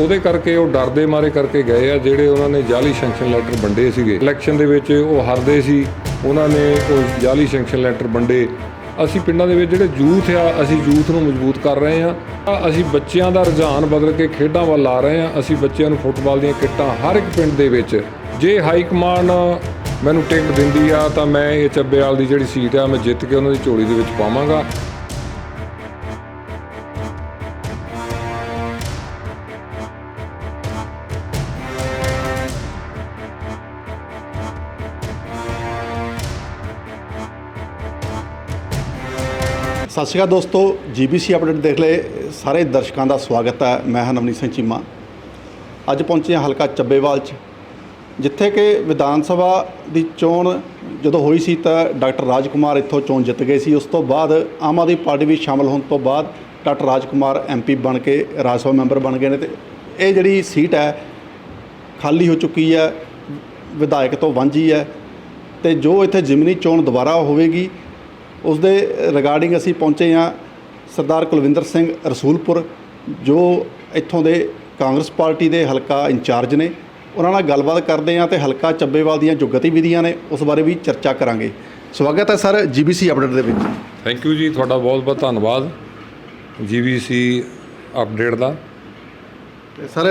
ਉਹਦੇ ਕਰਕੇ ਉਹ ਡਰਦੇ ਮਾਰੇ ਕਰਕੇ ਗਏ ਆ, ਜਿਹੜੇ ਉਹਨਾਂ ਨੇ ਜਾਲੀ ਸੈਂਕਸ਼ਨ ਲੈਟਰ ਵੰਡੇ ਸੀਗੇ। ਇਲੈਕਸ਼ਨ ਦੇ ਵਿੱਚ ਉਹ ਹਾਰਦੇ ਸੀ, ਉਹਨਾਂ ਨੇ ਉਹ ਜਾਲੀ ਸੈਂਕਸ਼ਨ ਲੈਟਰ ਵੰਡੇ। ਅਸੀਂ ਪਿੰਡਾਂ ਦੇ ਵਿੱਚ ਜਿਹੜੇ ਯੂਥ ਆ, ਅਸੀਂ ਯੂਥ ਨੂੰ ਮਜ਼ਬੂਤ ਕਰ ਰਹੇ ਆ। ਅਸੀਂ ਬੱਚਿਆਂ ਦਾ ਰੁਝਾਨ ਬਦਲ ਕੇ ਖੇਡਾਂ ਵੱਲ ਲਾ ਰਹੇ ਆ। ਅਸੀਂ ਬੱਚਿਆਂ ਨੂੰ ਫੁੱਟਬਾਲ ਦੀਆਂ ਕਿੱਟਾਂ ਹਰ ਇੱਕ ਪਿੰਡ ਦੇ ਵਿੱਚ। ਜੇ ਹਾਈ ਕਮਾਂਡ ਮੈਨੂੰ ਟਿਕਟ ਦਿੰਦੀ ਆ, ਤਾਂ ਮੈਂ ਇਹ ਚੱਬੇਵਾਲ ਦੀ ਜਿਹੜੀ ਸੀਟ ਆ, ਮੈਂ ਜਿੱਤ ਕੇ ਉਹਨਾਂ ਦੀ ਝੋਲੀ ਦੇ ਵਿੱਚ ਪਾਵਾਂਗਾ। ਸਤਿ ਸ਼੍ਰੀ ਅਕਾਲ ਦੋਸਤੋ, ਜੀਬੀਸੀ ਅਪਡੇਟ ਦੇਖ ਲਏ। ਸਾਰੇ ਦਰਸ਼ਕਾਂ ਦਾ ਸਵਾਗਤ ਹੈ। ਮੈਂ ਹਾਂ ਨਵਨੀਤ ਸਿੰਘ ਚੀਮਾ। ਅੱਜ ਪਹੁੰਚੇ ਹਾਂ ਹਲਕਾ ਚੱਬੇਵਾਲ 'ਚ, ਜਿੱਥੇ ਕਿ ਵਿਧਾਨ ਸਭਾ ਦੀ ਚੋਣ ਜਦੋਂ ਹੋਈ ਸੀ ਤਾਂ ਡਾਕਟਰ ਰਾਜਕੁਮਾਰ ਇੱਥੋਂ ਚੋਣ ਜਿੱਤ ਗਏ ਸੀ। ਉਸ ਤੋਂ ਬਾਅਦ ਆਮ ਆਦਮੀ ਪਾਰਟੀ ਵੀ ਸ਼ਾਮਲ ਹੋਣ ਤੋਂ ਬਾਅਦ ਡਾਕਟਰ ਰਾਜਕੁਮਾਰ ਐਮਪੀ ਬਣ ਕੇ ਰਾਜ ਸਭਾ ਮੈਂਬਰ ਬਣ ਗਏ ਨੇ ਤੇ ਇਹ ਜਿਹੜੀ ਸੀਟ ਹੈ, ਖਾਲੀ ਹੋ ਚੁੱਕੀ ਹੈ, ਵਿਧਾਇਕ ਤੋਂ ਵਾਂਝੀ ਹੈ ਤੇ ਜੋ ਇੱਥੇ ਜ਼ਿਮਨੀ ਚੋਣ ਦੁਬਾਰਾ ਹੋਵੇਗੀ ਉਸ ਦੇ ਰਿਗਾਰਡਿੰਗ ਅਸੀਂ ਪਹੁੰਚੇ ਹਾਂ ਸਰਦਾਰ ਕੁਲਵਿੰਦਰ ਸਿੰਘ ਰਸੂਲਪੁਰ ਜੋ ਇੱਥੋਂ ਦੇ ਕਾਂਗਰਸ ਪਾਰਟੀ ਦੇ ਹਲਕਾ ਇੰਚਾਰਜ ਨੇ। ਉਹਨਾਂ ਨਾਲ ਗੱਲਬਾਤ ਕਰਦੇ ਹਾਂ ਤੇ ਹਲਕਾ ਚੱਬੇਵਾਲ ਦੀਆਂ ਜੋ ਗਤੀਵਿਧੀਆਂ ਨੇ ਉਸ ਬਾਰੇ ਵੀ ਚਰਚਾ ਕਰਾਂਗੇ। ਸਵਾਗਤ ਹੈ ਸਰ ਜੀਬੀਸੀ ਅਪਡੇਟ ਦੇ ਵਿੱਚ। ਥੈਂਕ ਯੂ ਜੀ ਤੁਹਾਡਾ ਬਹੁਤ ਬਹੁਤ ਧੰਨਵਾਦ ਜੀਵੀਸੀ ਅਪਡੇਟ ਦਾ। ਤੇ ਸਰ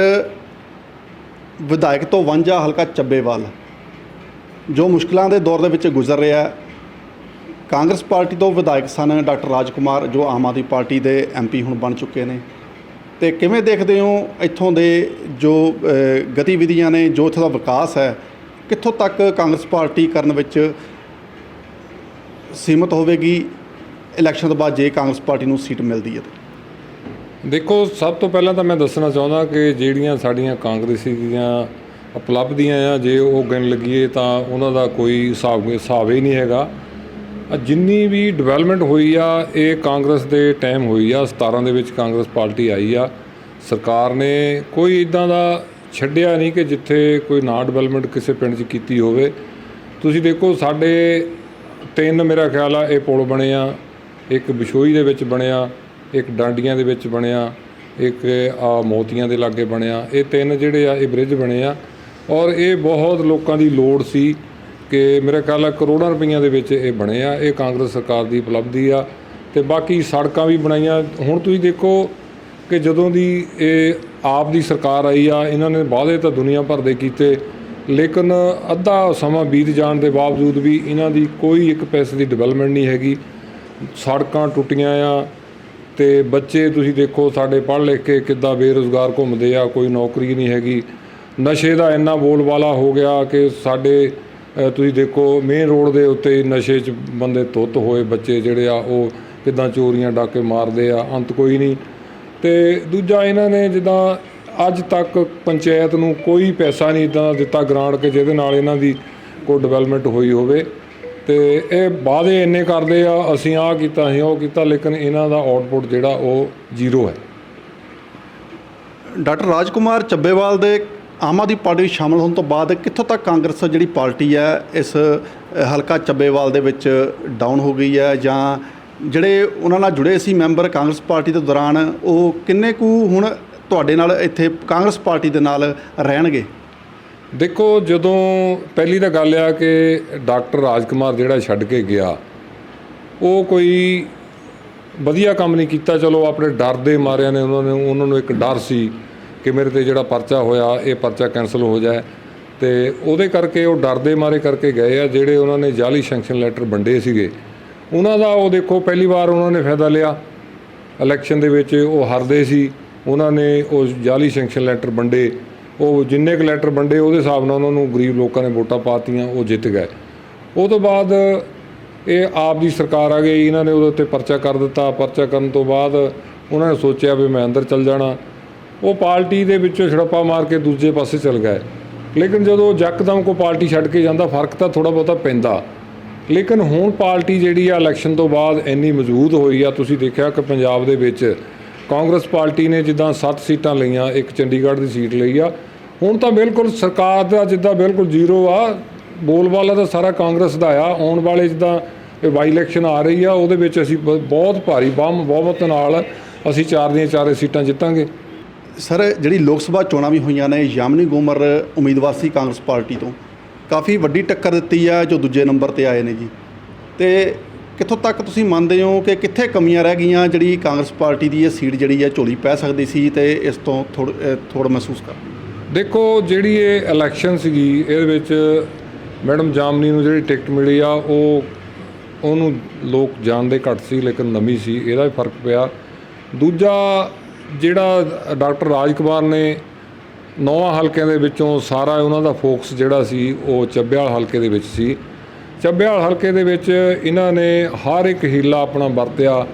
ਵਿਧਾਇਕ ਤੋਂ ਵਾਂਝਾ ਹਲਕਾ ਚੱਬੇਵਾਲ ਜੋ ਮੁਸ਼ਕਲਾਂ ਦੇ ਦੌਰ ਦੇ ਵਿੱਚ ਗੁਜ਼ਰ ਰਿਹਾ ਹੈ ਕਾਂਗਰਸ ਪਾਰਟੀ ਤੋਂ ਵਿਧਾਇਕ ਸਨ ਡਾਕਟਰ ਰਾਜਕੁਮਾਰ, ਜੋ ਆਮ ਆਦਮੀ ਪਾਰਟੀ ਦੇ ਐਮਪੀ ਹੁਣ ਬਣ ਚੁੱਕੇ ਨੇ। ਤੇ ਕਿਵੇਂ ਦੇਖਦੇ ਹੋ ਇੱਥੋਂ ਦੇ ਜੋ ਗਤੀਵਿਧੀਆਂ ਨੇ, ਜੋ ਇੱਥੋਂ ਦਾ ਵਿਕਾਸ ਹੈ, ਕਿੱਥੋਂ ਤੱਕ ਕਾਂਗਰਸ ਪਾਰਟੀ ਕਰਨ ਵਿੱਚ ਸੀਮਤ ਹੋਵੇਗੀ? ਇਲੈਕਸ਼ਨ ਤੋਂ ਬਾਅਦ ਜੇ ਕਾਂਗਰਸ ਪਾਰਟੀ ਨੂੰ ਸੀਟ ਮਿਲਦੀ ਹੈ ਦੇਖੋ, ਸਭ ਤੋਂ ਪਹਿਲਾਂ ਤਾਂ ਮੈਂ ਦੱਸਣਾ ਚਾਹੁੰਦਾ ਕਿ ਜਿਹੜੀਆਂ ਸਾਡੀਆਂ ਕਾਂਗਰਸੀ ਦੀਆਂ ਉਪਲਬਧੀਆਂ ਆ, ਜੇ ਉਹ ਗਿਣ ਲੱਗੀਏ ਤਾਂ ਉਹਨਾਂ ਦਾ ਕੋਈ ਹਿਸਾਬ ਹਿਸਾਬ ਹੀ ਨਹੀਂ ਹੈਗਾ। ਜਿੰਨੀ ਵੀ ਡਿਵੈਲਪਮੈਂਟ ਹੋਈ ਆ, ਇਹ ਕਾਂਗਰਸ ਦੇ ਟਾਈਮ ਹੋਈ ਆ 17 ਦੇ ਵਿੱਚ ਕਾਂਗਰਸ ਪਾਰਟੀ ਆਈ ਆ। ਸਰਕਾਰ ਨੇ ਕੋਈ ਇਦਾਂ ਦਾ ਛੱਡਿਆ ਨਹੀਂ ਕਿ ਜਿੱਥੇ ਕੋਈ ਨਾ ਡਿਵੈਲਪਮੈਂਟ ਕਿਸੇ ਪਿੰਡ 'ਚ ਕੀਤੀ ਹੋਵੇ। ਤੁਸੀਂ ਦੇਖੋ, ਸਾਡੇ ਤਿੰਨ ਮੇਰਾ ਖਿਆਲ ਆ, ਇਹ ਪੁਲ ਬਣੇ ਆ, ਇੱਕ ਬਿਸ਼ੋਈ ਦੇ ਵਿੱਚ ਬਣਿਆ, ਇੱਕ ਡਾਂਡੀਆਂ ਦੇ ਵਿੱਚ ਬਣਿਆ, ਇੱਕ ਆ ਮੋਤੀਆਂ ਦੇ ਲਾਗੇ ਬਣਿਆ। ਇਹ ਤਿੰਨ ਜਿਹੜੇ ਆ, ਇਹ ਬ੍ਰਿਜ ਬਣੇ ਆ। ਔਰ ਇਹ ਬਹੁਤ ਲੋਕਾਂ ਦੀ ਲੋੜ ਸੀ। ਕਿ ਮੇਰੇ ਖਿਆਲ ਆ ਕਰੋੜਾਂ ਰੁਪਈਆਂ ਦੇ ਵਿੱਚ ਇਹ ਬਣੇ ਆ, ਇਹ ਕਾਂਗਰਸ ਸਰਕਾਰ ਦੀ ਉਪਲਬਧੀ ਆ ਤੇ ਬਾਕੀ ਸੜਕਾਂ ਵੀ ਬਣਾਈਆਂ। ਹੁਣ ਤੁਸੀਂ ਦੇਖੋ ਕਿ ਜਦੋਂ ਦੀ ਇਹ ਆਪ ਦੀ ਸਰਕਾਰ ਆਈ ਆ, ਇਹਨਾਂ ਨੇ ਵਾਅਦੇ ਤਾਂ ਦੁਨੀਆ ਭਰ ਦੇ ਕੀਤੇ, ਲੇਕਿਨ ਅੱਧਾ ਸਮਾਂ ਬੀਤ ਜਾਣ ਦੇ ਬਾਵਜੂਦ ਵੀ ਇਹਨਾਂ ਦੀ ਕੋਈ ਇੱਕ ਪੈਸੇ ਦੀ ਡਿਵੈਲਪਮੈਂਟ ਨਹੀਂ ਹੈਗੀ। ਸੜਕਾਂ ਟੁੱਟੀਆਂ ਆ ਤੇ ਬੱਚੇ ਤੁਸੀਂ ਦੇਖੋ ਸਾਡੇ ਪੜ੍ਹ ਲਿਖ ਕੇ ਕਿੱਦਾਂ ਬੇਰੁਜ਼ਗਾਰ ਘੁੰਮਦੇ ਆ, ਕੋਈ ਨੌਕਰੀ ਨਹੀਂ ਹੈਗੀ। ਨਸ਼ੇ ਦਾ ਇੰਨਾ ਬੋਲਬਾਲਾ ਹੋ ਗਿਆ ਕਿ ਸਾਡੇ ਤੁਸੀਂ ਦੇਖੋ ਮੇਨ ਰੋਡ ਦੇ ਉੱਤੇ ਨਸ਼ੇ 'ਚ ਬੰਦੇ ਧੁੱਤ ਹੋਏ, ਬੱਚੇ ਜਿਹੜੇ ਆ, ਉਹ ਕਿੱਦਾਂ ਚੋਰੀਆਂ ਡਾਕੇ ਮਾਰਦੇ ਆ, ਅੰਤ ਕੋਈ ਨਹੀਂ। ਤੇ ਦੂਜਾ ਇਹਨਾਂ ਨੇ ਜਿੱਦਾਂ ਅੱਜ ਤੱਕ ਪੰਚਾਇਤ ਨੂੰ ਕੋਈ ਪੈਸਾ ਨਹੀਂ ਇਦਾਂ ਦਿੱਤਾ ਗ੍ਰਾਂਟ ਕਿ ਜਿਹਦੇ ਨਾਲ ਇਹਨਾਂ ਦੀ ਕੋਈ ਡਿਵੈਲਪਮੈਂਟ ਹੋਈ ਹੋਵੇ। ਤੇ ਇਹ ਵਾਅਦੇ ਇੰਨੇ ਕਰਦੇ ਆ, ਅਸੀਂ ਆਹ ਕੀਤਾ, ਅਸੀਂ ਉਹ ਕੀਤਾ, ਲੇਕਿਨ ਇਹਨਾਂ ਦਾ ਆਊਟਪੁੱਟ ਜਿਹੜਾ ਉਹ ਜ਼ੀਰੋ ਹੈ। ਡਾਕਟਰ ਰਾਜਕੁਮਾਰ ਚੱਬੇਵਾਲ ਦੇ ਆਮ ਆਦਮੀ ਪਾਰਟੀ ਵਿੱਚ ਸ਼ਾਮਲ ਹੋਣ ਤੋਂ ਬਾਅਦ ਕਿੱਥੋਂ ਤੱਕ ਕਾਂਗਰਸ ਜਿਹੜੀ ਪਾਰਟੀ ਹੈ, ਇਸ ਹਲਕਾ ਚੱਬੇਵਾਲ ਦੇ ਵਿੱਚ ਡਾਊਨ ਹੋ ਗਈ ਹੈ ਜਾਂ ਜਿਹੜੇ ਉਹਨਾਂ ਨਾਲ ਜੁੜੇ ਸੀ ਮੈਂਬਰ ਕਾਂਗਰਸ ਪਾਰਟੀ ਦੇ ਦੌਰਾਨ, ਉਹ ਕਿੰਨੇ ਕੁ ਹੁਣ ਤੁਹਾਡੇ ਨਾਲ ਇੱਥੇ ਕਾਂਗਰਸ ਪਾਰਟੀ ਦੇ ਨਾਲ ਰਹਿਣਗੇ? ਦੇਖੋ, ਜਦੋਂ ਪਹਿਲੀ ਤਾਂ ਗੱਲ ਆ ਕਿ ਡਾਕਟਰ ਰਾਜਕੁਮਾਰ ਜਿਹੜਾ ਛੱਡ ਕੇ ਗਿਆ, ਉਹ ਕੋਈ ਵਧੀਆ ਕੰਮ ਨਹੀਂ ਕੀਤਾ। ਚਲੋ, ਆਪਣੇ ਡਰ ਦੇ ਮਾਰਿਆਂ ਨੇ, ਉਹਨਾਂ ਨੇ, ਉਹਨਾਂ ਨੂੰ ਇੱਕ ਡਰ ਸੀ। ਕਿ ਮੇਰੇ ਤੇ ਜਿਹੜਾ ਪਰਚਾ ਹੋਇਆ, ਇਹ ਪਰਚਾ ਕੈਨਸਲ ਹੋ ਜਾਏ। ਤੇ ਉਹਦੇ ਕਰਕੇ ਉਹ ਡਰਦੇ ਮਾਰੇ ਕਰਕੇ ਗਏ ਆ, ਜਿਹੜੇ ਉਹਨਾਂ ਨੇ ਜਾਲੀ ਸੈਂਕਸ਼ਨ ਲੈਟਰ ਵੰਡੇ ਸੀਗੇ। ਉਹਨਾਂ ਦਾ ਉਹ ਦੇਖੋ, ਪਹਿਲੀ ਵਾਰ ਉਹਨਾਂ ਨੇ ਫਾਇਦਾ ਲਿਆ। ਇਲੈਕਸ਼ਨ ਦੇ ਵਿੱਚ ਉਹ ਹਾਰਦੇ ਸੀ। ਉਹਨਾਂ ਨੇ ਉਹ ਜਾਲੀ ਸੈਂਕਸ਼ਨ ਲੈਟਰ ਵੰਡੇ। ਉਹ ਜਿੰਨੇ ਕੁ ਲੈਟਰ ਵੰਡੇ, ਉਹਦੇ ਹਿਸਾਬ ਨਾਲ ਉਹਨਾਂ ਨੂੰ ਗਰੀਬ ਲੋਕਾਂ ਨੇ ਵੋਟਾਂ ਪਾਤੀਆਂ, ਉਹ ਜਿੱਤ ਗਏ। ਉਹ ਤੋਂ ਬਾਅਦ ਇਹ ਆਪ ਦੀ ਸਰਕਾਰ ਆ ਗਈ। ਇਹਨਾਂ ਨੇ ਉਹਦੇ ਉੱਤੇ ਪਰਚਾ ਕਰ ਦਿੱਤਾ। ਪਰਚਾ ਕਰਨ ਤੋਂ ਬਾਅਦ ਉਹਨਾਂ ਨੇ ਸੋਚਿਆ ਵੀ ਮੈਂ ਅੰਦਰ ਚੱਲ ਜਾਣਾ। ਉਹ ਪਾਰਟੀ ਦੇ ਵਿੱਚੋਂ ਛੜਪਾ ਮਾਰ ਕੇ ਦੂਜੇ ਪਾਸੇ ਚਲ ਗਏ। ਲੇਕਿਨ ਜਦੋਂ ਯਕਦਮ ਕੋ ਪਾਰਟੀ ਛੱਡ ਕੇ ਜਾਂਦਾ, ਫ਼ਰਕ ਤਾਂ ਥੋੜਾ ਬਹੁਤਾ ਪੈਂਦਾ। ਲੇਕਿਨ ਹੁਣ ਪਾਰਟੀ ਜਿਹੜੀ ਆ, ਇਲੈਕਸ਼ਨ ਤੋਂ ਬਾਅਦ ਇੰਨੀ ਮਜ਼ਬੂਤ ਹੋਈ ਆ। ਤੁਸੀਂ ਦੇਖਿਆ ਕਿ ਪੰਜਾਬ ਦੇ ਵਿੱਚ ਕਾਂਗਰਸ ਪਾਰਟੀ ਨੇ ਜਿੱਦਾਂ 7 ਸੀਟਾਂ ਲਈਆਂ, ਇੱਕ ਚੰਡੀਗੜ੍ਹ ਦੀ ਸੀਟ ਲਈ ਆ। ਹੁਣ ਤਾਂ ਬਿਲਕੁਲ ਸਰਕਾਰ ਦਾ ਜਿੱਦਾਂ ਬਿਲਕੁਲ ਜ਼ੀਰੋ ਆ। ਬੋਲਬਾਲਾ ਤਾਂ ਸਾਰਾ ਕਾਂਗਰਸ ਦਾ ਆ। ਆਉਣ ਵਾਲੇ ਜਿੱਦਾਂ ਇਹ ਬਾਈ ਇਲੈਕਸ਼ਨ ਆ ਰਹੀ ਆ, ਉਹਦੇ ਵਿੱਚ ਅਸੀਂ ਬ- ਬਹੁਤ ਭਾਰੀ ਬੰਮ ਬਹੁਮਤ ਨਾਲ ਅਸੀਂ ਚਾਰ ਦੀਆਂ ਚਾਰੇ ਸੀਟਾਂ ਜਿੱਤਾਂਗੇ। ਸਰ, ਜਿਹੜੀ ਲੋਕ ਸਭਾ ਚੋਣਾਂ ਵੀ ਹੋਈਆਂ ਨੇ, ਯਾਮਨੀ ਗੋਮਰ ਉਮੀਦਵਾਰ ਸੀ ਕਾਂਗਰਸ ਪਾਰਟੀ ਤੋਂ। ਕਾਫੀ ਵੱਡੀ ਟੱਕਰ ਦਿੱਤੀ ਆ, ਜੋ ਦੂਜੇ ਨੰਬਰ ਤੇ ਆਏ ਨੇ ਜੀ। ਤੇ ਕਿੱਥੋਂ ਤੱਕ ਤੁਸੀਂ ਮੰਨਦੇ ਹੋ ਕਿ ਕਿੱਥੇ ਕਮੀਆਂ ਰਹਿ ਗਈਆਂ, ਜਿਹੜੀ ਕਾਂਗਰਸ ਪਾਰਟੀ ਦੀ ਇਹ ਸੀਟ ਜਿਹੜੀ ਹੈ ਝੋਲੀ ਪੈ ਸਕਦੀ ਸੀ ਤੇ ਇਸ ਤੋਂ ਥੋੜ ਥੋੜ ਮਹਿਸੂਸ ਕਰ ਦੇਖੋ, ਜਿਹੜੀ ਇਹ ਇਲੈਕਸ਼ਨ ਸੀਗੀ, ਇਹਦੇ ਵਿੱਚ ਮੈਡਮ ਜਾਮਨੀ ਨੂੰ ਜਿਹੜੀ ਟਿਕਟ ਮਿਲੀ ਆ, ਉਹ, ਉਹਨੂੰ ਲੋਕ ਜਾਣਦੇ ਘੱਟ ਸੀ, ਲੇਕਿਨ ਨਵੀਂ ਸੀ, ਇਹਦਾ ਵੀ ਫ਼ਰਕ ਪਿਆ। ਦੂਜਾ ਜਿਹੜਾ ਡਾਕਟਰ ਰਾਜ ਕੁਮਾਰ ਨੇ ਨੌਵਾਂ ਹਲਕਿਆਂ ਦੇ ਵਿੱਚੋਂ ਸਾਰਾ ਉਹਨਾਂ ਦਾ ਫੋਕਸ ਜਿਹੜਾ ਸੀ, ਉਹ ਚੱਬਿਆਲ ਹਲਕੇ ਦੇ ਵਿੱਚ ਸੀ। ਚੱਬਿਆਲ ਹਲਕੇ ਦੇ ਵਿੱਚ ਇਹਨਾਂ ਨੇ ਹਰ ਇੱਕ ਹੀਲਾ ਆਪਣਾ ਵਰਤਿਆ,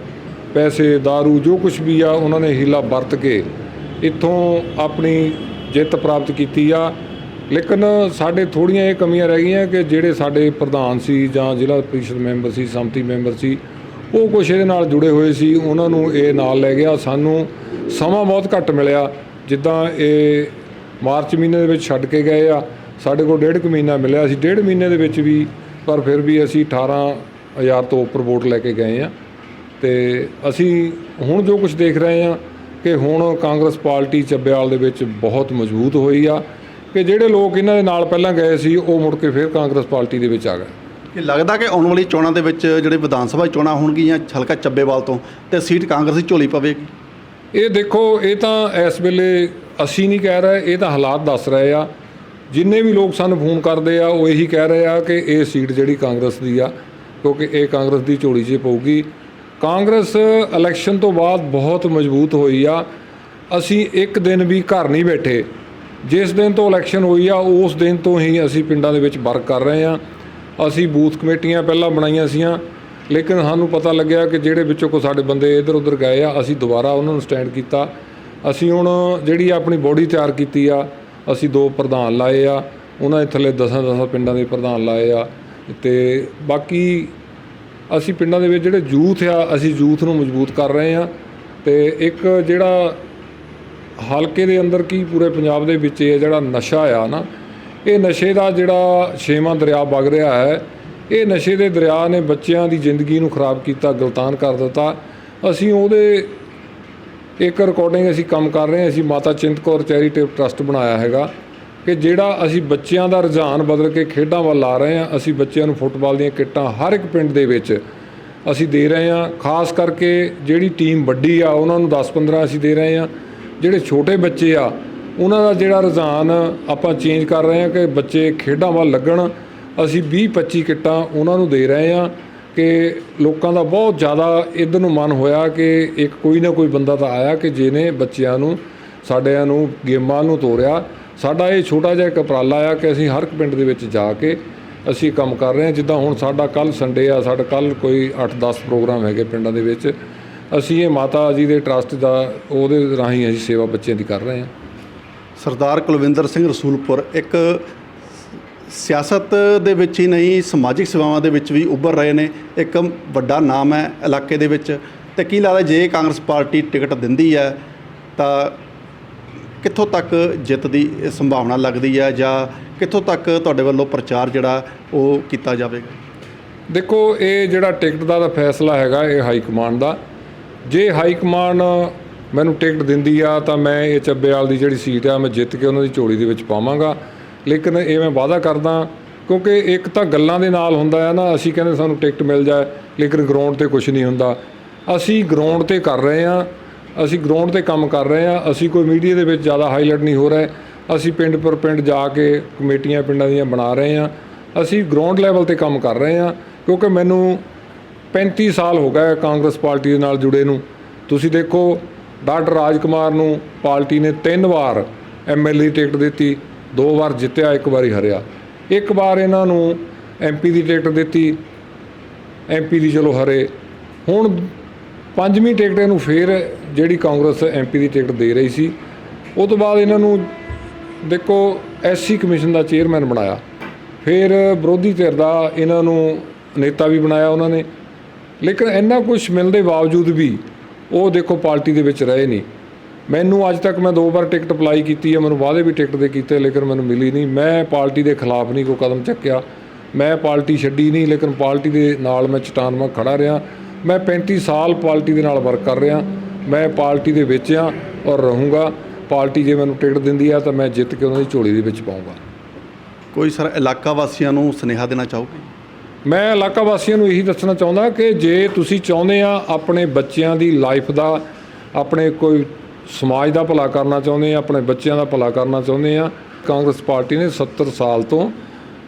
ਪੈਸੇ, दारू, ਜੋ ਕੁਝ ਵੀ ਆ, ਉਹਨਾਂ ਨੇ ਹੀਲਾ ਵਰਤ ਕੇ ਇੱਥੋਂ ਆਪਣੀ ਜਿੱਤ ਪ੍ਰਾਪਤ ਕੀਤੀ ਆ। ਲੇਕਿਨ ਸਾਡੇ ਥੋੜੀਆਂ ਇਹ ਕਮੀਆਂ ਰਹਿ ਗਈਆਂ ਕਿ ਜਿਹੜੇ ਸਾਡੇ ਪ੍ਰਧਾਨ ਸੀ ਜਾਂ ਜ਼ਿਲ੍ਹਾ ਪ੍ਰੀਸ਼ਦ ਮੈਂਬਰ ਸੀ, ਸੰਮਤੀ ਮੈਂਬਰ ਸੀ ਉਹ ਕੁਛ ਇਹਦੇ ਨਾਲ ਜੁੜੇ ਹੋਏ ਸੀ, ਉਹਨਾਂ ਨੂੰ ਇਹ ਨਾਲ ਲੈ ਗਿਆ। ਸਾਨੂੰ ਸਮਾਂ ਬਹੁਤ ਘੱਟ ਮਿਲਿਆ। ਜਿੱਦਾਂ ਇਹ ਮਾਰਚ ਮਹੀਨੇ ਦੇ ਵਿੱਚ ਛੱਡ ਕੇ ਗਏ ਆ, ਸਾਡੇ ਕੋਲ ਡੇਢ ਕੁ ਮਹੀਨਾ ਮਿਲਿਆ ਸੀ। ਡੇਢ ਮਹੀਨੇ ਦੇ ਵਿੱਚ ਵੀ, ਪਰ ਫਿਰ ਵੀ ਅਸੀਂ 18000 ਤੋਂ ਉੱਪਰ ਵੋਟ ਲੈ ਕੇ ਗਏ ਆ। ਤੇ ਅਸੀਂ ਹੁਣ ਜੋ ਕੁਝ ਦੇਖ ਰਹੇ ਆ ਕਿ ਹੁਣ ਕਾਂਗਰਸ ਪਾਰਟੀ ਚੱਬਿਆਲ ਦੇ ਵਿੱਚ ਬਹੁਤ ਮਜ਼ਬੂਤ ਹੋਈ ਆ ਕਿ ਜਿਹੜੇ ਲੋਕ ਇਹਨਾਂ ਦੇ ਨਾਲ ਪਹਿਲਾਂ ਗਏ ਸੀ, ਉਹ ਮੁੜ ਕੇ ਫਿਰ ਕਾਂਗਰਸ ਪਾਰਟੀ ਦੇ ਵਿੱਚ ਆ ਗਏ। ਕਿ ਲੱਗਦਾ ਕਿ ਆਉਣ ਵਾਲੀ ਚੋਣਾਂ ਦੇ ਵਿੱਚ ਜਿਹੜੇ ਵਿਧਾਨ ਸਭਾ ਚੋਣਾਂ ਹੋਣਗੀਆਂ ਹਲਕਾ ਚੱਬੇਵਾਲ ਤੋਂ ਤੇ ਸੀਟ ਕਾਂਗਰਸ ਦੀ ਝੋਲੀ ਪਵੇਗੀ? ਇਹ ਦੇਖੋ, ਇਹ ਤਾਂ ਇਸ ਵੇਲੇ ਅਸੀਂ ਨਹੀਂ ਕਹਿ ਰਹੇ, ਇਹ ਤਾਂ ਹਾਲਾਤ ਦੱਸ ਰਹੇ ਆ। ਜਿੰਨੇ ਵੀ ਲੋਕ ਸਾਨੂੰ ਫੋਨ ਕਰਦੇ ਆ, ਉਹ ਇਹੀ ਕਹਿ ਰਹੇ ਆ ਕਿ ਇਹ ਸੀਟ ਜਿਹੜੀ ਕਾਂਗਰਸ ਦੀ ਆ, ਕਿਉਂਕਿ ਇਹ ਕਾਂਗਰਸ ਦੀ ਝੋਲੀ 'ਚ ਪਊਗੀ। ਕਾਂਗਰਸ ਇਲੈਕਸ਼ਨ ਤੋਂ ਬਾਅਦ ਬਹੁਤ ਮਜ਼ਬੂਤ ਹੋਈ ਆ। ਅਸੀਂ ਇੱਕ ਦਿਨ ਵੀ ਘਰ ਨਹੀਂ ਬੈਠੇ। ਜਿਸ ਦਿਨ ਤੋਂ ਇਲੈਕਸ਼ਨ ਹੋਈ ਆ, ਉਸ ਦਿਨ ਤੋਂ ਹੀ ਅਸੀਂ ਪਿੰਡਾਂ ਦੇ ਵਿੱਚ ਵਰਕ ਕਰ ਰਹੇ ਆ। ਅਸੀਂ ਬੂਥ ਕਮੇਟੀਆਂ ਪਹਿਲਾਂ ਬਣਾਈਆਂ ਸੀਆਂ, ਲੇਕਿਨ ਸਾਨੂੰ ਪਤਾ ਲੱਗਿਆ ਕਿ ਜਿਹੜੇ ਵਿੱਚੋਂ ਕੋ ਸਾਡੇ ਬੰਦੇ ਇੱਧਰ ਉੱਧਰ ਗਏ ਆ, ਅਸੀਂ ਦੁਬਾਰਾ ਉਹਨਾਂ ਨੂੰ ਸਟੈਂਡ ਕੀਤਾ। ਅਸੀਂ ਹੁਣ ਜਿਹੜੀ ਆਪਣੀ ਬੋਡੀ ਤਿਆਰ ਕੀਤੀ ਆ, ਅਸੀਂ ਦੋ ਪ੍ਰਧਾਨ ਲਾਏ ਆ, ਉਹਨਾਂ ਦੇ ਥੱਲੇ ਦਸਾਂ ਦਸਾਂ ਪਿੰਡਾਂ ਦੇ ਪ੍ਰਧਾਨ ਲਾਏ ਆ, ਤੇ ਬਾਕੀ ਅਸੀਂ ਪਿੰਡਾਂ ਦੇ ਵਿੱਚ ਜਿਹੜੇ ਯੂਥ ਆ, ਅਸੀਂ ਯੂਥ ਨੂੰ ਮਜ਼ਬੂਤ ਕਰ ਰਹੇ ਆ, ਤੇ ਇੱਕ ਜਿਹੜਾ ਹਲਕੇ ਦੇ ਅੰਦਰ ਕੀ ਪੂਰੇ ਪੰਜਾਬ ਦੇ ਵਿੱਚ ਇਹ ਜਿਹੜਾ ਨਸ਼ਾ ਆ ਨਾ ਇਹ ਨਸ਼ੇ ਦਾ ਜਿਹੜਾ ਛੇਵਾਂ ਦਰਿਆ ਵਗ ਰਿਹਾ ਹੈ, ਇਹ ਨਸ਼ੇ ਦੇ ਦਰਿਆ ਨੇ ਬੱਚਿਆਂ ਦੀ ਜ਼ਿੰਦਗੀ ਨੂੰ ਖਰਾਬ ਕੀਤਾ, ਗਲਤਾਨ ਕਰ ਦਿੱਤਾ। ਅਸੀਂ ਉਹਦੇ ਇੱਕ ਰਿਕਾਰਡਿੰਗ ਅਸੀਂ ਕੰਮ ਕਰ ਰਹੇ ਹਾਂ, ਅਸੀਂ ਮਾਤਾ ਚਿੰਤਕੌਰ ਚੈਰੀਟੇਬਲ ਟਰਸਟ ਬਣਾਇਆ ਹੈਗਾ ਕਿ ਜਿਹੜਾ ਅਸੀਂ ਬੱਚਿਆਂ ਦਾ ਰੁਝਾਨ ਬਦਲ ਕੇ ਖੇਡਾਂ ਵੱਲ ਲਾ ਰਹੇ ਹਾਂ, ਅਸੀਂ ਬੱਚਿਆਂ ਨੂੰ ਫੁੱਟਬਾਲ ਦੀਆਂ ਕਿੱਟਾਂ ਹਰ ਇੱਕ ਪਿੰਡ ਦੇ ਵਿੱਚ ਅਸੀਂ ਦੇ ਰਹੇ ਹਾਂ। ਖਾਸ ਕਰਕੇ ਜਿਹੜੀ ਟੀਮ ਵੱਡੀ ਆ, ਉਹਨਾਂ ਨੂੰ 10-15 ਅਸੀਂ ਦੇ ਰਹੇ ਹਾਂ। ਜਿਹੜੇ ਛੋਟੇ ਬੱਚੇ ਆ ਉਹਨਾਂ ਦਾ ਜਿਹੜਾ ਰੁਝਾਨ ਆਪਾਂ ਚੇਂਜ ਕਰ ਰਹੇ ਹਾਂ ਕਿ ਬੱਚੇ ਖੇਡਾਂ ਵੱਲ ਲੱਗਣ, ਅਸੀਂ 20-25 ਕਿੱਟਾਂ ਉਹਨਾਂ ਨੂੰ ਦੇ ਰਹੇ ਹਾਂ ਕਿ ਲੋਕਾਂ ਦਾ ਬਹੁਤ ਜ਼ਿਆਦਾ ਇਧਰ ਨੂੰ ਮਨ ਹੋਇਆ ਕਿ ਇੱਕ ਕੋਈ ਨਾ ਕੋਈ ਬੰਦਾ ਤਾਂ ਆਇਆ ਕਿ ਜਿਹਨੇ ਬੱਚਿਆਂ ਨੂੰ, ਸਾਡਿਆਂ ਨੂੰ ਗੇਮਾਂ ਨੂੰ ਤੋਰਿਆ। ਸਾਡਾ ਇਹ ਛੋਟਾ ਜਿਹਾ ਇੱਕ ਉਪਰਾਲਾ ਆ ਕਿ ਅਸੀਂ ਹਰ ਇੱਕ ਪਿੰਡ ਦੇ ਵਿੱਚ ਜਾ ਕੇ ਅਸੀਂ ਕੰਮ ਕਰ ਰਹੇ ਹਾਂ। ਜਿੱਦਾਂ ਹੁਣ ਸਾਡਾ ਕੱਲ ਸੰਡੇ ਆ, ਸਾਡਾ ਕੱਲ ਕੋਈ 8-10 ਪ੍ਰੋਗਰਾਮ ਹੈਗੇ ਪਿੰਡਾਂ ਦੇ ਵਿੱਚ। ਅਸੀਂ ਇਹ ਮਾਤਾ ਜੀ ਦੇ ਟਰਸਟ ਦਾ, ਉਹਦੇ ਰਾਹੀਂ ਅਸੀਂ ਸੇਵਾ ਬੱਚਿਆਂ ਦੀ ਕਰ ਰਹੇ ਹਾਂ। ਸਰਦਾਰ ਕੁਲਵਿੰਦਰ ਸਿੰਘ ਰਸੂਲਪੁਰ ਇੱਕ ਸਿਆਸਤ ਦੇ ਵਿੱਚ ਹੀ ਨਹੀਂ, ਸਮਾਜਿਕ ਸੇਵਾਵਾਂ ਦੇ ਵਿੱਚ ਵੀ ਉੱਭਰ ਰਹੇ ਨੇ। ਇੱਕ ਵੱਡਾ ਨਾਮ ਹੈ ਇਲਾਕੇ ਦੇ ਵਿੱਚ। ਤੇ ਕੀ ਲੱਗਦਾ ਜੇ ਕਾਂਗਰਸ ਪਾਰਟੀ ਟਿਕਟ ਦਿੰਦੀ ਹੈ, ਤਾਂ ਕਿੱਥੋਂ ਤੱਕ ਜਿੱਤ ਦੀ ਸੰਭਾਵਨਾ ਲੱਗਦੀ ਹੈ ਜਾਂ ਕਿੱਥੋਂ ਤੱਕ ਤੁਹਾਡੇ ਵੱਲੋਂ ਪ੍ਰਚਾਰ ਜਿਹੜਾ ਉਹ ਕੀਤਾ ਜਾਵੇਗਾ? ਦੇਖੋ, ਇਹ ਜਿਹੜਾ ਟਿਕਟ ਦਾ ਤਾਂ ਫੈਸਲਾ ਹੈਗਾ, ਇਹ ਹਾਈ ਕਮਾਂਡ ਦਾ। ਜੇ ਹਾਈ ਕਮਾਂਡ ਮੈਨੂੰ ਟਿਕਟ ਦਿੰਦੀ ਆ ਤਾਂ ਮੈਂ ਇਹ ਚੱਬੇਵਾਲ ਦੀ ਜਿਹੜੀ ਸੀਟ ਆ, ਮੈਂ ਜਿੱਤ ਕੇ ਉਹਨਾਂ ਦੀ ਝੋਲੀ ਦੇ ਵਿੱਚ ਪਾਵਾਂਗਾ। ਲੇਕਿਨ ਇਹ ਮੈਂ ਵਾਅਦਾ ਕਰਦਾ, ਕਿਉਂਕਿ ਇੱਕ ਤਾਂ ਗੱਲਾਂ ਦੇ ਨਾਲ ਹੁੰਦਾ ਆ ਨਾ, ਅਸੀਂ ਕਹਿੰਦੇ ਸਾਨੂੰ ਟਿਕਟ ਮਿਲ ਜਾਏ, ਲੇਕਿਨ ਗਰਾਊਂਡ ਤੇ ਕੁਝ ਨਹੀਂ ਹੁੰਦਾ। ਅਸੀਂ ਗਰਾਊਂਡ ਤੇ ਕਰ ਰਹੇ ਆ, ਅਸੀਂ ਗਰਾਊਂਡ ਤੇ ਕੰਮ ਕਰ ਰਹੇ ਆ, ਅਸੀਂ ਕੋਈ ਮੀਡੀਆ ਦੇ ਵਿੱਚ ਜ਼ਿਆਦਾ ਹਾਈਲਾਈਟ ਨਹੀਂ ਹੋ ਰਿਹਾ। ਅਸੀਂ ਪਿੰਡ ਪਰ ਪਿੰਡ ਜਾ ਕੇ ਕਮੇਟੀਆਂ ਪਿੰਡਾਂ ਦੀਆਂ ਬਣਾ ਰਹੇ ਆ। ਅਸੀਂ ਗਰਾਊਂਡ ਲੈਵਲ ਤੇ ਕੰਮ ਕਰ ਰਹੇ ਆ, ਕਿਉਂਕਿ ਮੈਨੂੰ 35 ਸਾਲ ਹੋ ਗਏ ਕਾਂਗਰਸ ਪਾਰਟੀ ਦੇ ਨਾਲ ਜੁੜੇ ਨੂੰ। ਤੁਸੀਂ ਦੇਖੋ ਡਾਕਟਰ ਰਾਜਕੁਮਾਰ ਨੂੰ ਪਾਰਟੀ ਨੇ ਤਿੰਨ ਵਾਰ ਐਮਐਲਏ ਟਿਕਟ ਦਿੱਤੀ, ਦੋ ਵਾਰ ਜਿੱਤਿਆ, ਇੱਕ ਵਾਰੀ ਹਰਿਆ। ਇੱਕ ਵਾਰ ਇਹਨਾਂ ਨੂੰ ਐਮਪੀ ਦੀ ਟਿਕਟ ਦਿੱਤੀ ਐਮਪੀ ਦੀ ਚਲੋ ਹਰੇ। ਹੁਣ ਪੰਜਵੀਂ ਟਿਕਟ ਇਹਨੂੰ ਫੇਰ ਜਿਹੜੀ ਕਾਂਗਰਸ ਐਮਪੀ ਦੀ ਟਿਕਟ ਦੇ ਰਹੀ ਸੀ, ਉਹ ਤੋਂ ਬਾਅਦ ਇਹਨਾਂ ਨੂੰ ਦੇਖੋ ਐਸਸੀ ਕਮਿਸ਼ਨ ਦਾ ਚੇਅਰਮੈਨ ਬਣਾਇਆ। ਫਿਰ ਵਿਰੋਧੀ ਧਿਰ ਦਾ ਇਹਨਾਂ ਨੂੰ ਨੇਤਾ ਵੀ ਬਣਾਇਆ ਉਹਨਾਂ ਨੇ। ਲੇਕਿਨ ਇੰਨਾ ਕੁਝ ਮਿਲਣ ਦੇ ਬਾਵਜੂਦ ਵੀ ਉਹ ਦੇਖੋ ਪਾਰਟੀ ਦੇ ਵਿੱਚ ਰਹੇ ਨਹੀਂ। ਮੈਨੂੰ ਅੱਜ ਤੱਕ ਮੈਂ ਦੋ ਵਾਰ ਟਿਕਟ ਅਪਲਾਈ ਕੀਤੀ ਹੈ, ਮੈਨੂੰ ਵਾਅਦੇ ਵੀ ਟਿਕਟ ਦੇ ਕੀਤੇ ਲੇਕਿਨ ਮੈਨੂੰ ਮਿਲੀ ਨਹੀਂ। ਮੈਂ ਪਾਰਟੀ ਦੇ ਖਿਲਾਫ ਨਹੀਂ ਕੋਈ ਕਦਮ ਚੱਕਿਆ। ਮੈਂ ਪਾਰਟੀ ਛੱਡੀ ਨਹੀਂ, ਲੇਕਿਨ ਪਾਰਟੀ ਦੇ ਨਾਲ ਮੈਂ ਚਟਾਨਵਾਂ ਖੜਾ ਰਿਹਾ। ਮੈਂ 35 ਸਾਲ ਪਾਰਟੀ ਦੇ ਨਾਲ ਵਰਕ ਕਰ ਰਿਹਾ। ਮੈਂ ਪਾਰਟੀ ਦੇ ਵਿੱਚ ਆ ਔਰ ਰਹੂੰਗਾ। ਪਾਰਟੀ ਜੇ ਮੈਨੂੰ ਟਿਕਟ ਦਿੰਦੀ ਆ ਤਾਂ ਮੈਂ ਜਿੱਤ ਕੇ ਉਹਨਾਂ ਦੀ ਝੋਲੀ ਦੇ ਵਿੱਚ ਪਾਉਂਗਾ। ਕੋਈ ਸਰ, ਇਲਾਕਾ ਵਾਸੀਆਂ ਨੂੰ ਸੁਨੇਹਾ ਦੇਣਾ ਚਾਹੋਗੇ? ਮੈਂ ਇਲਾਕਾ ਵਾਸੀਆਂ ਨੂੰ ਇਹੀ ਦੱਸਣਾ ਚਾਹੁੰਦਾ ਕਿ ਜੇ ਤੁਸੀਂ ਚਾਹੁੰਦੇ ਆ ਆਪਣੇ ਬੱਚਿਆਂ ਦੀ ਲਾਈਫ ਦਾ, ਆਪਣੇ ਕੋਈ ਸਮਾਜ ਦਾ ਭਲਾ ਕਰਨਾ ਚਾਹੁੰਦੇ ਆ, ਆਪਣੇ ਬੱਚਿਆਂ ਦਾ ਭਲਾ ਕਰਨਾ ਚਾਹੁੰਦੇ ਆ, ਕਾਂਗਰਸ ਪਾਰਟੀ ਨੇ 70 ਸਾਲ ਤੋਂ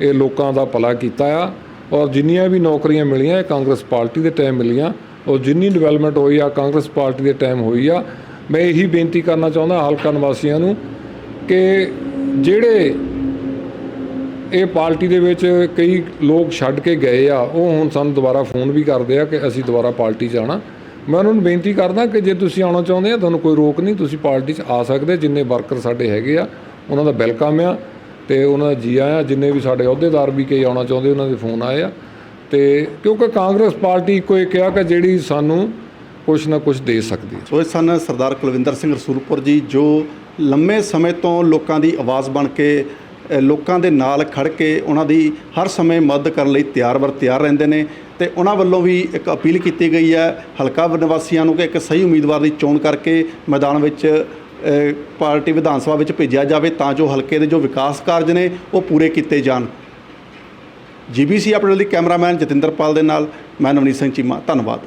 ਇਹ ਲੋਕਾਂ ਦਾ ਭਲਾ ਕੀਤਾ ਆ ਔਰ ਜਿੰਨੀਆਂ ਵੀ ਨੌਕਰੀਆਂ ਮਿਲੀਆਂ, ਇਹ ਕਾਂਗਰਸ ਪਾਰਟੀ ਦੇ ਟਾਈਮ ਮਿਲੀਆਂ ਔਰ ਜਿੰਨੀ ਡਿਵੈਲਪਮੈਂਟ ਹੋਈ ਆ, ਕਾਂਗਰਸ ਪਾਰਟੀ ਦੇ ਟਾਈਮ ਹੋਈ ਆ, ਮੈਂ ਇਹੀ ਬੇਨਤੀ ਕਰਨਾ ਚਾਹੁੰਦਾ ਹਲਕਾ ਨਿਵਾਸੀਆਂ ਨੂੰ ਕਿ ਜਿਹੜੇ ਇਹ ਪਾਰਟੀ ਦੇ ਵਿੱਚ ਕਈ ਲੋਕ ਛੱਡ ਕੇ ਗਏ ਆ, ਉਹ ਹੁਣ ਸਾਨੂੰ ਦੁਬਾਰਾ ਫੋਨ ਵੀ ਕਰਦੇ ਆ ਕਿ ਅਸੀਂ ਦੁਬਾਰਾ ਪਾਰਟੀ 'ਚ ਆਉਣਾ। ਮੈਂ ਉਹਨਾਂ ਨੂੰ ਬੇਨਤੀ ਕਰਦਾ ਕਿ ਜੇ ਤੁਸੀਂ ਆਉਣਾ ਚਾਹੁੰਦੇ ਆ, ਤੁਹਾਨੂੰ ਕੋਈ ਰੋਕ ਨਹੀਂ, ਤੁਸੀਂ ਪਾਰਟੀ 'ਚ ਆ ਸਕਦੇ, ਜਿੰਨੇ ਵਰਕਰ ਸਾਡੇ ਹੈਗੇ ਆ, ਉਹਨਾਂ ਦਾ ਵੈਲਕਮ ਆ ਤੇ ਉਹਨਾਂ ਦਾ ਜੀ ਆਇਆਂ, ਜਿੰਨੇ ਵੀ ਸਾਡੇ ਅਹੁਦੇਦਾਰ ਵੀ ਕਈ ਆਉਣਾ ਚਾਹੁੰਦੇ, ਉਹਨਾਂ ਦੇ ਫੋਨ ਆਏ ਆ। ਤੇ ਕਿਉਂਕਿ ਕਾਂਗਰਸ ਪਾਰਟੀ ਇੱਕੋ ਇੱਕ ਆ ਕਿ ਜਿਹੜੀ ਸਾਨੂੰ ਕੁਝ ਨਾ ਕੁਝ ਦੇ ਸਕਦੀ ਹੈ ਸੋ ਇਹ ਸਨ ਸਰਦਾਰ ਕੁਲਵਿੰਦਰ ਸਿੰਘ ਰਸੂਲਪੁਰ ਜੀ, ਜੋ ਲੰਮੇ ਸਮੇਂ ਤੋਂ ਲੋਕਾਂ ਦੀ ਆਵਾਜ਼ ਬਣ ਕੇ ਲੋਕਾਂ ਦੇ ਨਾਲ ਖੜ ਕੇ ਉਹਨਾਂ ਦੀ ਹਰ ਸਮੇਂ ਮਦਦ ਕਰਨ ਲਈ ਤਿਆਰ ਵਰ ਤਿਆਰ ਰਹਿੰਦੇ ਨੇ ਤੇ ਉਹਨਾਂ ਵੱਲੋਂ ਵੀ ਇੱਕ ਅਪੀਲ ਕੀਤੀ ਗਈ ਹੈ ਹਲਕਾ ਨਿਵਾਸੀਆਂ ਨੂੰ ਕਿ ਇੱਕ ਸਹੀ ਉਮੀਦਵਾਰ ਦੀ ਚੋਣ ਕਰਕੇ ਮੈਦਾਨ ਵਿੱਚ ਪਾਰਟੀ ਵਿਧਾਨ ਸਭਾ ਵਿੱਚ ਭੇਜਿਆ ਜਾਵੇ ਤਾਂ ਜੋ ਹਲਕੇ ਦੇ ਜੋ ਵਿਕਾਸ ਕਾਰਜ ਨੇ ਉਹ ਪੂਰੇ ਕੀਤੇ ਜਾਣ। ਜੀਬੀਸੀ ਆਪਣੇ ਲਈ ਕੈਮਰਾਮੈਨ ਜਤਿੰਦਰਪਾਲ ਦੇ ਨਾਲ, ਮੈਂ ਨਵਨੀਤ ਸਿੰਘ ਚੀਮਾ, ਧੰਨਵਾਦ।